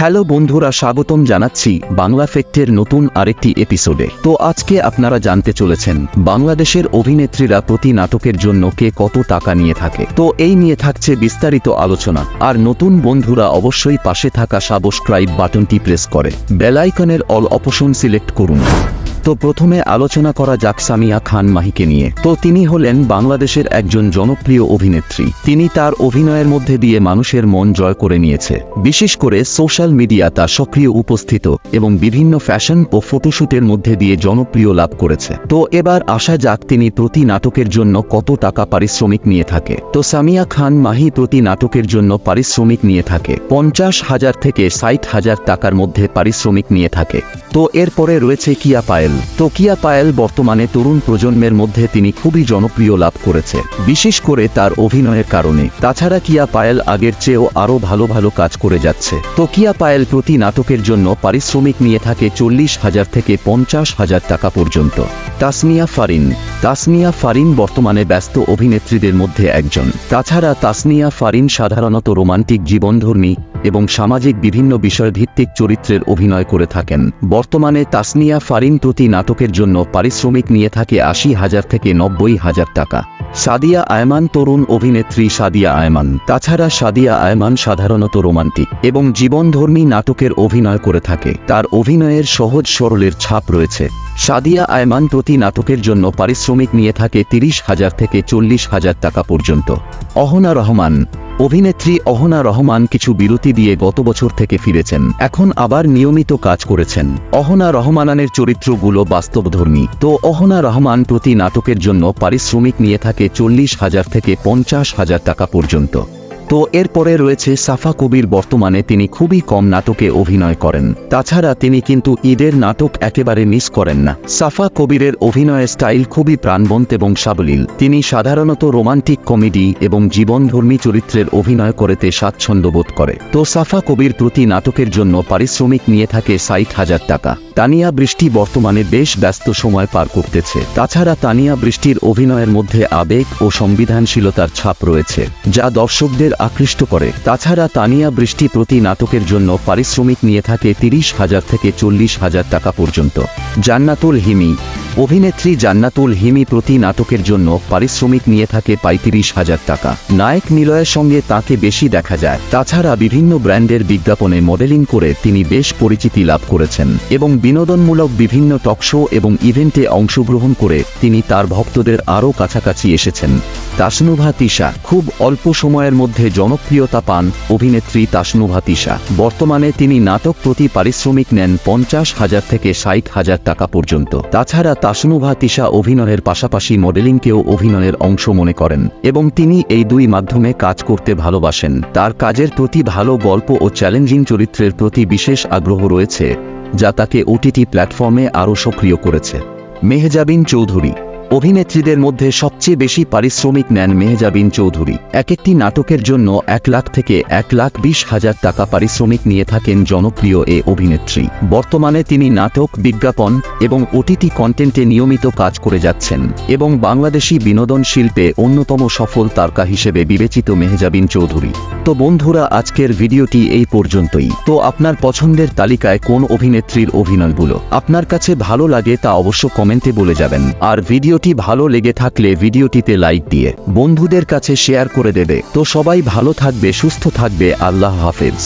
Hello বন্ধুরা, স্বাগতম জানাচ্ছি বাংলা ফেক্টের নতুন আরেকটি এপিসোডে। তো আজকে আপনারা জানতে চলেছেন, বাংলাদেশের অভিনেত্রীরা প্রতি নাটকের জন্য কে কত টাকা নিয়ে থাকে। তো এই নিয়ে থাকছে বিস্তারিত আলোচনা। আর নতুন বন্ধুরা অবশ্যই পাশে থাকা সাবস্ক্রাইব বাটনটি প্রেস করে। বেলাইকনের অল অপশন সিলেক্ট করুন। তো প্রথমে আলোচনা করা যাক সামিয়া খান মাহিকে নিয়ে। তো তিনি হলেন বাংলাদেশের একজন জনপ্রিয় অভিনেত্রী। তিনি তার অভিনয়ের মধ্যে দিয়ে মানুষের মন জয় করে নিয়েছে। বিশেষ করে সোশ্যাল মিডিয়া তার সক্রিয় উপস্থিত এবং বিভিন্ন ফ্যাশন ও ফটোশুটের মধ্যে দিয়ে জনপ্রিয় লাভ করেছে। তো এবার আসা যাক তিনি প্রতি নাটকের জন্য কত টাকা পারিশ্রমিক নিয়ে থাকে। তো সামিয়া খান মাহি প্রতি নাটকের জন্য পারিশ্রমিক নিয়ে থাকে। পঞ্চাশ হাজার থেকে ষাট হাজার টাকার মধ্যে পারিশ্রমিক নিয়ে থাকে। তো এরপরে রয়েছে কিয়া পায়েল। তো কিয়া পায়েল বর্তমানে তরুণ প্রজন্মের মধ্যে তিনি খুবই জনপ্রিয় লাভ করেছে, বিশেষ করে তার অভিনয়ের কারণে। তাছাড়া কিয়া পায়েল আগের চেয়েও আরও ভালো ভালো কাজ করে যাচ্ছে। তো কিয়া পায়েল প্রতি নাটকের জন্য পারিশ্রমিক নিয়ে থাকে চল্লিশ হাজার থেকে পঞ্চাশ হাজার টাকা পর্যন্ত। তাসমিয়া ফারিন। তাসমিয়া ফারিন বর্তমানে ব্যস্ত অভিনেত্রীদের মধ্যে একজন। তাছাড়া তাসমিয়া ফারিন সাধারণত রোমান্টিক জীবনধর্মী এবং সামাজিক বিভিন্ন বিষয়ভিত্তিক চরিত্রের অভিনয় করে থাকেন। বর্তমানে তাসনিয়া ফারিন প্রতি নাটকের জন্য পারিশ্রমিক নিয়ে থাকে আশি হাজার থেকে নব্বই হাজার টাকা। সাদিয়া আয়মান তরুণ অভিনেত্রী সাদিয়া আয়মান। তাছাড়া সাদিয়া আয়মান সাধারণত রোমান্টিক এবং জীবনধর্মী নাটকের অভিনয় করে থাকে। তার অভিনয়ের সহজ সরলের ছাপ রয়েছে। সাদিয়া আয়মান প্রতি নাটকের জন্য পারিশ্রমিক নিয়ে থাকে তিরিশ হাজার থেকে চল্লিশ হাজার টাকা পর্যন্ত। অহনা রহমান, অভিনেত্রী অহনা রহমান কিছু বিরতি দিয়ে গত বছর থেকে ফিরেছেন। এখন আবার নিয়মিত কাজ করেছেন। অহনা রহমানানের চরিত্রগুলো বাস্তবধর্মী। তো অহনা রহমান প্রতি নাটকের জন্য পারিশ্রমিক নিয়ে থাকে চল্লিশ হাজার থেকে পঞ্চাশ হাজার টাকা পর্যন্ত। তো এরপরে রয়েছে সাফা কবির বর্তমানে তিনি খুবই কম নাটকে অভিনয় করেন। তাছাড়া তিনি কিন্তু ঈদের নাটক একেবারে মিস করেন না। সাফা কবিরের অভিনয়ের স্টাইল খুবই প্রাণবন্ত এবং সাবলীল। তিনি সাধারণত রোমান্টিক কমেডি এবং জীবনধর্মী চরিত্রের অভিনয় করেতে স্বাচ্ছন্দ্য বোধ করে। তো সাফা কবির প্রতি নাটকের জন্য পারিশ্রমিক নিয়ে থাকে ষাট হাজার টাকা। তানিয়া বৃষ্টি বর্তমানে বেশ ব্যস্ত সময় পার করতেছে। তাছাড়া তানিয়া বৃষ্টির অভিনয়ের মধ্যে আবেগ ও সংবিধানশীলতার ছাপ রয়েছে, যা দর্শকদের আকৃষ্ট করে। তাছাড়া তানিয়া বৃষ্টি প্রতি নাটকের জন্য পারিশ্রমিক নিয়ে থাকে তিরিশ হাজার থেকে চল্লিশ হাজার টাকা পর্যন্ত। জান্নাতুল হিমি অভিনেত্রী জান্নাতুল হিমি প্রতি নাটকের জন্য পারিশ্রমিক নিয়ে থাকে পঁয়ত্রিশ হাজার টাকা। নায়ক নিলয়ের সঙ্গে তাকে বেশি দেখা যায়। তাছাড়া বিভিন্ন ব্র্যান্ডের বিজ্ঞাপনে মডেলিং করে তিনি বেশ পরিচিতি লাভ করেছেন এবং বিনোদনমূলক বিভিন্ন টকশো এবং ইভেন্টে অংশগ্রহণ করে তিনি তার ভক্তদের আরও কাছাকাছি এসেছেন। তাসনুভা তিশা খুব অল্প সময়ের মধ্যে জনপ্রিয়তা পান অভিনেত্রী তাসনুভা তিশা। বর্তমানে তিনি নাটক প্রতি পারিশ্রমিক নেন পঞ্চাশ হাজার থেকে ষাট হাজার টাকা পর্যন্ত। তাছাড়া তাসনুভা তিশা অভিনয়ের পাশাপাশি মডেলিংকেও অভিনয়ের অংশ মনে করেন এবং তিনি এই দুই মাধ্যমে কাজ করতে ভালোবাসেন। তার কাজের প্রতি ভালো গল্প ও চ্যালেঞ্জিং চরিত্রের প্রতি বিশেষ আগ্রহ রয়েছে, যা তাকে ওটিটি প্ল্যাটফর্মে আরও সক্রিয় করেছে। মেহজাবিন চৌধুরী অভিনেত্রীদের মধ্যে সবচেয়ে বেশি পারিশ্রমিক নেন মেহজাবিন চৌধুরী। এক একটি নাটকের জন্য এক লাখ থেকে এক লাখ বিশ হাজার টাকা পারিশ্রমিক নিয়ে থাকেন জনপ্রিয় এ অভিনেত্রী। বর্তমানে তিনি নাটক, বিজ্ঞাপন এবং ওটিটি কন্টেন্টে নিয়মিত কাজ করে যাচ্ছেন এবং বাংলাদেশি বিনোদন শিল্পে অন্যতম সফল তারকা হিসেবে বিবেচিত মেহজাবিন চৌধুরী। তো বন্ধুরা, আজকের ভিডিওটি এই পর্যন্তই। তো আপনার পছন্দের তালিকায় কোন অভিনেত্রীর অভিনয়গুলো আপনার কাছে ভালো লাগে তা অবশ্য কমেন্টে বলে যাবেন। আর ভিডিওটি ভালো লেগে থাকলে ভিডিওটিতে লাইক দিয়ে বন্ধুদের কাছে শেয়ার করে দেবে। তো সবাই ভালো থাকবে, সুস্থ থাকবে। আল্লাহ হাফেজ।